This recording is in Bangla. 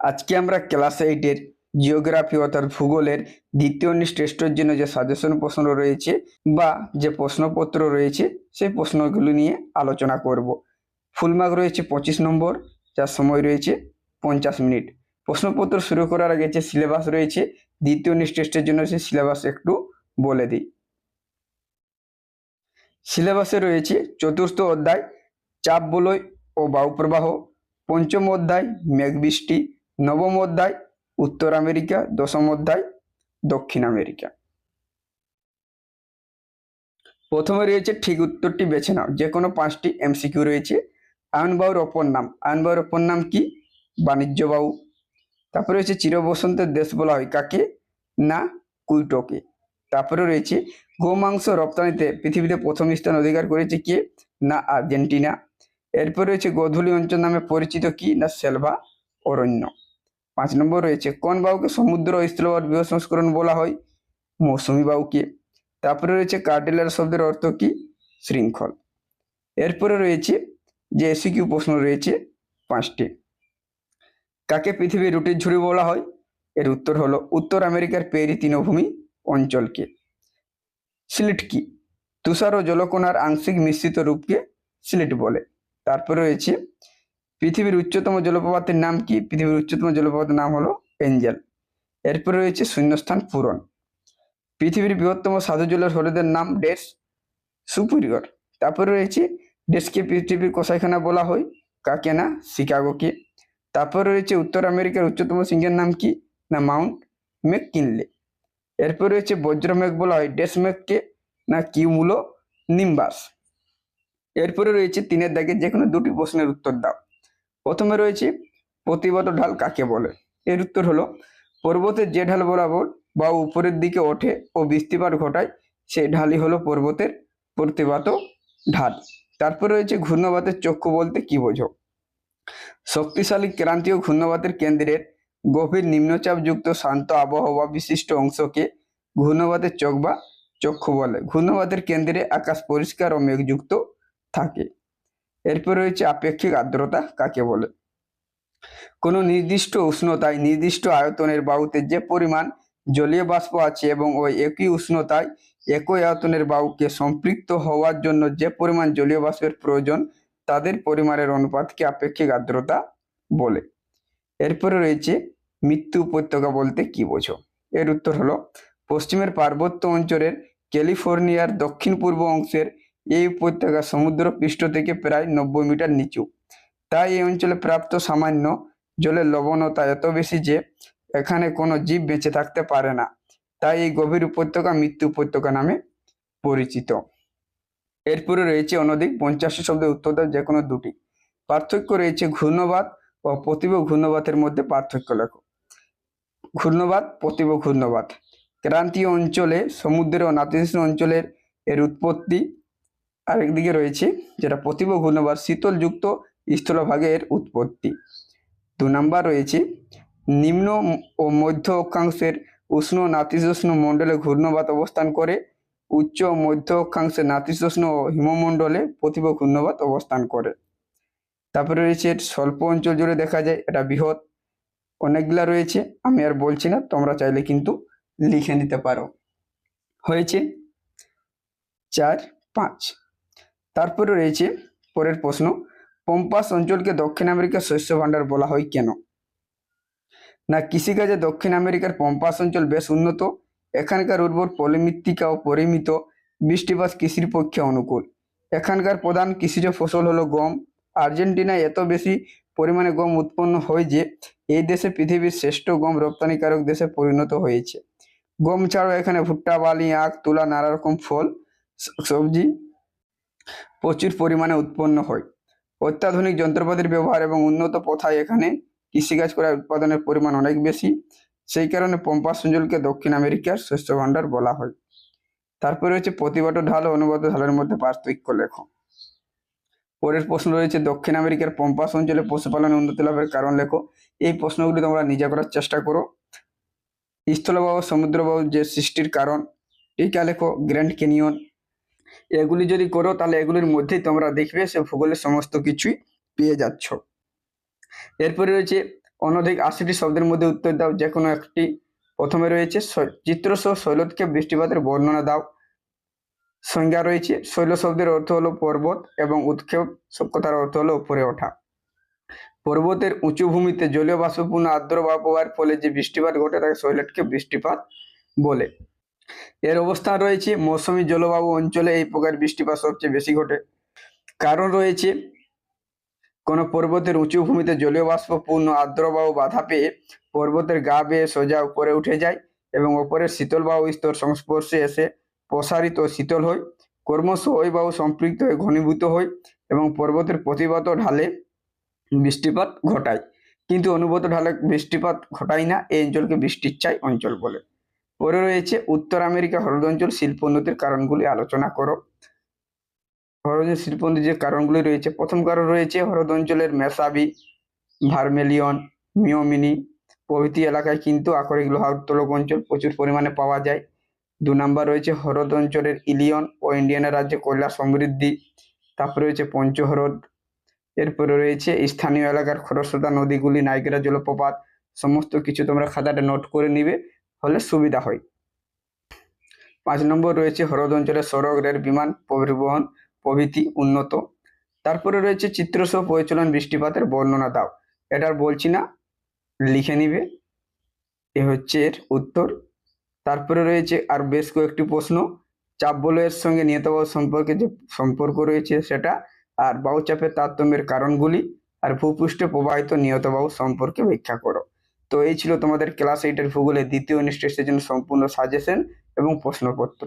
আজকে আমরা ক্লাস এইটের জিওগ্রাফি অর্থাৎ ভূগোলের দ্বিতীয় নিষ্ঠ টেস্টের জন্য যে সাজেশন প্রশ্ন রয়েছে বা যে প্রশ্নপত্র রয়েছে, সেই প্রশ্নগুলো নিয়ে আলোচনা করব। ফুল মার্ক রয়েছে পঁচিশ নম্বর, যার সময় রয়েছে পঞ্চাশ মিনিট। প্রশ্নপত্র শুরু করার আগে যে সিলেবাস রয়েছে, দ্বিতীয় নিষ্ঠ টেস্টের জন্য সেই সিলেবাস একটু বলে দিই। সিলেবাসে রয়েছে চতুর্থ অধ্যায়, চাপ বলয় ও বায়ুপ্রবাহ। পঞ্চম অধ্যায়, মেঘবৃষ্টি। নবম অধ্যায়, উত্তর আমেরিকা, দশম অধ্যায়, দক্ষিণ আমেরিকা। প্রথমে রয়েছে ঠিক উত্তরটি বেছে নাও। যে কোনো পাঁচটি এমসিকিউ রয়েছে। আয়নবায়ুর অপর নাম। আয়নবায়ুর অপর নাম কি? বাণিজ্য বায়ু তারপরে রয়েছে চিরবসন্তের দেশ বলা হয় কাকে? না, কুইটোকে। তারপরে রয়েছে, গোমাংস রপ্তানিতে পৃথিবীতে প্রথম স্থান অধিকার করেছে কে? না, আর্জেন্টিনা। এরপর রয়েছে গোধূলি অঞ্চল নামে পরিচিত কি? না, সেলভা অরণ্য। পাঁচ নম্বর রয়েছে, কোন বায়ুকে সমুদ্র ও স্থলভাগ সংস্করণ বলা হয়? মৌসুমী বায়ুকে তারপরে রয়েছে কার্ডেলার শব্দের অর্থ কি? শৃঙ্খল। এরপরে রয়েছে যে এসিকিউ প্রশ্ন রয়েছে পাঁচটি। কাকে পৃথিবীর রুটির ঝুড়ি বলা হয়? এর উত্তর হলো উত্তর আমেরিকার পেরি তৃণভূমি অঞ্চলকে। সিলেট কি? তুষার ও জলকণার আংশিক মিশ্রিত রূপকে সিলেট বলে। তারপরে রয়েছে পৃথিবীর উচ্চতম জলপ্রপাতের নাম কি? পৃথিবীর উচ্চতম জলপ্রপাতের নাম হলো এঞ্জেল। এরপরে রয়েছে শূন্যস্থান পূরণ। পৃথিবীর বৃহত্তম সাধু জলের হ্রদের নাম ডেস সুপিরিয়র তারপরে রয়েছে ডেসকে পৃথিবীর কষাইখানা বলা হয় কাকে না শিকাগোকে। তারপরে রয়েছে উত্তর আমেরিকার উচ্চতম সিংহের নাম কি? না, মাউন্ট মেককিনলে এরপর রয়েছে বজ্রমেঘ বলা হয় ডেস মেঘকে না কিউমুলো নিম্বাস। এরপরে রয়েছে তিনের দাগে যে কোনো দুটি প্রশ্নের উত্তর দাও। প্রথমে রয়েছে প্রতিবত ঢাল কাকে বলে? এর উত্তর হলো, পর্বতের যে ঢাল বরাবর বা উপরের দিকে ওঠে ও বৃষ্টিপাত ঘটায়, সেই ঢালই হলো পর্বতের প্রতিবাত ঢাল। তারপর রয়েছে ঘূর্ণবাতের চক্ষু বলতে কি বোঝো? শক্তিশালী ক্রান্তীয় ঘূর্ণবাতের কেন্দ্রের গভীর নিম্নচাপযুক্ত শান্ত আবহাওয়া বিশিষ্ট অংশকে ঘূর্ণবাতের চোখ বা চক্ষু বলে। ঘূর্ণবাতের কেন্দ্রে আকাশ পরিষ্কার ও মেঘযুক্ত থাকে। এরপর রয়েছে আপেক্ষিক আর্দ্রতা কাকে বলে? কোনো নির্দিষ্ট উষ্ণতায় নির্দিষ্ট আয়তনের বায়ুতে যে পরিমাণ জলীয় বাষ্প আছে এবং ওই একই উষ্ণতায় একই আয়তনের বায়ুকে সম্পৃক্ত হওয়ার জন্য যে পরিমাণ জলীয় বাষ্পের প্রয়োজন, তাদের পরিমাণের অনুপাতকে আপেক্ষিক আর্দ্রতা বলে। এরপরে রয়েছে মৃত্যু উপত্যকা বলতে কি বোঝো? এর উত্তর হলো, পশ্চিমের পার্বত্য অঞ্চলের ক্যালিফোর্নিয়ার দক্ষিণ পূর্ব অংশের এই উপত্যকা সমুদ্র পৃষ্ঠ থেকে প্রায় নব্বই মিটার নিচু। তাই এই অঞ্চলে প্রাপ্ত সামান্য জলের লবণতা এত বেশি যে এখানে কোনো জীব বেঁচে থাকতে পারে না। তাই এই গভীর উপত্যকা মৃত্যু উপত্যকা নামে পরিচিত। এরপরে রয়েছে অনধিক পঞ্চাশটি শব্দের উত্তর দাও যে কোনো দুটি। পার্থক্য রয়েছে ঘূর্ণবাদ ও প্রতিভ ঘূর্ণবাতের মধ্যে পার্থক্য লেখো। ঘূর্ণবাদ প্রতিভ ঘূর্ণবাদ ক্রান্তীয় অঞ্চলে সমুদ্র ও নাতিশীতোষ্ণ অঞ্চলের এর উৎপত্তি আরেকদিকে রয়েছে, যেটা প্রতিভ ঘূর্ণবাদ শীতলযুক্ত স্থলভাগে এর উৎপত্তি। দু নাম্বার রয়েছে, নিম্ন ও মধ্য অক্ষাংশের উষ্ণ নাতিশীতোষ্ণ মণ্ডলে ঘূর্ণবাত অবস্থান করে, উচ্চ মধ্য অক্ষাংশে নাতিশীতোষ্ণ ও হিমমণ্ডলে প্রতিভ ঘূর্ণবাত অবস্থান করে। তারপরে রয়েছে, স্বল্প অঞ্চল জুড়ে দেখা যায়, এটা বৃহৎ। অনেকগুলা রয়েছে, আমি আর বলছি না, তোমরা চাইলে কিন্তু লিখে নিতে পারো। হয়েছে চার, পাঁচ। তারপরে রয়েছে পরের প্রশ্ন, পম্পাস অঞ্চলকে দক্ষিণ আমেরিকার শস্য ভাণ্ডার বলা হয় কেন? না, কৃষিকাজে দক্ষিণ আমেরিকার পম্পাস অঞ্চল বেশ উন্নত, এখানকার উর্বর পলিমৃত্তিকা ও পরিমিত, বৃষ্টিপাত কৃষির পক্ষে অনুকূল। এখানকার প্রধান কৃষিজ ফসল হলো গম। আর্জেন্টিনায় এত বেশি পরিমাণে গম উৎপন্ন হয় যে, এই দেশে পৃথিবীর শ্রেষ্ঠ গম রপ্তানিকারক দেশে পরিণত হয়েছে। গম ছাড়াও এখানে ভুট্টা, বালি, আখ, তুলা, নানা রকম ফল সবজি প্রচুর পরিমাণে উৎপন্ন হয়। অত্যাধুনিক যন্ত্রপাতির ব্যবহার এবং উন্নত প্রথায় এখানে কৃষিকাজ করার উৎপাদনের পরিমাণ অনেক বেশি। সেই কারণে পম্পাস অঞ্চলকে দক্ষিণ আমেরিকার শস্য ভাণ্ডার বলা হয়। তারপরে রয়েছে প্রতিবাদ ঢাল ও অনুবাদ ঢালের মধ্যে পার্থক্য লেখো। পরের প্রশ্ন রয়েছে, দক্ষিণ আমেরিকার পম্পাস অঞ্চলে পশুপালনে উন্নতি লাভের কারণ লেখো। এই প্রশ্নগুলি তোমরা নিজে করার চেষ্টা করো। স্থলবাহ সমুদ্রবাহ যে সৃষ্টির কারণ এইটা লেখো, গ্র্যান্ড ক্যানিয়ন এগুলি যদি করো, তাহলে এগুলির মধ্যেই তোমরা দেখবে সে ভূগোলের সমস্ত কিছুই পেয়ে যাচ্ছ। এরপরে রয়েছে, অনধিক আশিটি শব্দের মধ্যে উত্তর দাও যে কোনো একটি। প্রথমে রয়েছে চিত্রসহ শৈলক্ষেপ বৃষ্টিপাতের বর্ণনা দাও। সংজ্ঞা রয়েছে, শৈল শব্দের অর্থ হলো পর্বত এবং উৎক্ষেপ কথার অর্থ হলো উপরে ওঠা। পর্বতের উঁচু ভূমিতে জলীয় বাষ্পপূর্ণ আর্দ্র আবহাওয়ার ফলে যে বৃষ্টিপাত ঘটে তাকে শৈলটকে বৃষ্টিপাত বলে। এর অবস্থান রয়েছে মৌসুমী জলবায়ু অঞ্চলে এই প্রকার বৃষ্টিপাত সবচেয়ে বেশি ঘটে। কারণ রয়েছে, কোনো পর্বতের উঁচু ভূমিতে জলীয় বাষ্পপূর্ণ আর্দ্রবায়ু বাধা পেয়ে পর্বতের গা বেয়ে সোজা উপরে উঠে যায় এবং ওপরের শীতল বায়ু স্তর সংস্পর্শে এসে প্রসারিত শীতল হয়। ক্রমশ ওই বায়ু সম্পৃক্ত হয়ে ঘনীভূত হয় এবং পর্বতের প্রতিবাদ ঢালে বৃষ্টিপাত ঘটায়। কিন্তু অনুভূত ঢালে বৃষ্টিপাত ঘটায় না, এই অঞ্চলকে বৃষ্টির চাই অঞ্চল বলে। পরে রয়েছে উত্তর আমেরিকা হ্রদ অঞ্চল শিল্প উন্নতির কারণগুলি আলোচনা করো। হ্রদ শিল্পোন্নতির যে কারণগুলি রয়েছে, প্রথম কারণ রয়েছে হ্রদ অঞ্চলের মেসাবি, ভার্মেলিয়ন, মিওমিনি প্রভৃতি এলাকায় কিন্তু আকরিক লোহা উত্তোলক অঞ্চল প্রচুর পরিমাণে পাওয়া যায়। দু নম্বর রয়েছে হ্রদ অঞ্চলের ইলিয়ন ও ইন্ডিয়ানা রাজ্যে কয়লা সমৃদ্ধি। তারপরে রয়েছে পঞ্চহ্রদ। এরপরে রয়েছে স্থানীয় এলাকার খরস্রোতা নদীগুলি নাইকেরা জলপ্রপাত, সমস্ত কিছু তোমরা খাতাটা নোট করে নিবে। হলে সুবিধা হয়। পাঁচ নম্বর রয়েছে হ্রদ অঞ্চলের সড়ক রেল বিমান পরিবহন প্রভৃতি উন্নত। তারপরে রয়েছে চিত্রসহ পরিচালন বৃষ্টিপাতের বর্ণনা দাও। এটা আর বলছি না, লিখে নিবে। এ হচ্ছে এর উত্তর। তারপরে রয়েছে আর বেশ কয়েকটি প্রশ্ন। চাপ বলয়ের সঙ্গে নিয়তবাহু সম্পর্কে যে সম্পর্ক রয়েছে সেটা আর বায়ুচাপের তারতম্যের কারণগুলি আর ভূপৃষ্ঠে প্রবাহিত নিয়তবাহু সম্পর্কে ব্যাখ্যা করো। তো এই ছিল তোমাদের ক্লাস এইটের ভূগোলের দ্বিতীয় নিশ্চয় জন্য সম্পূর্ণ সাজেশন এবং প্রশ্নপত্র।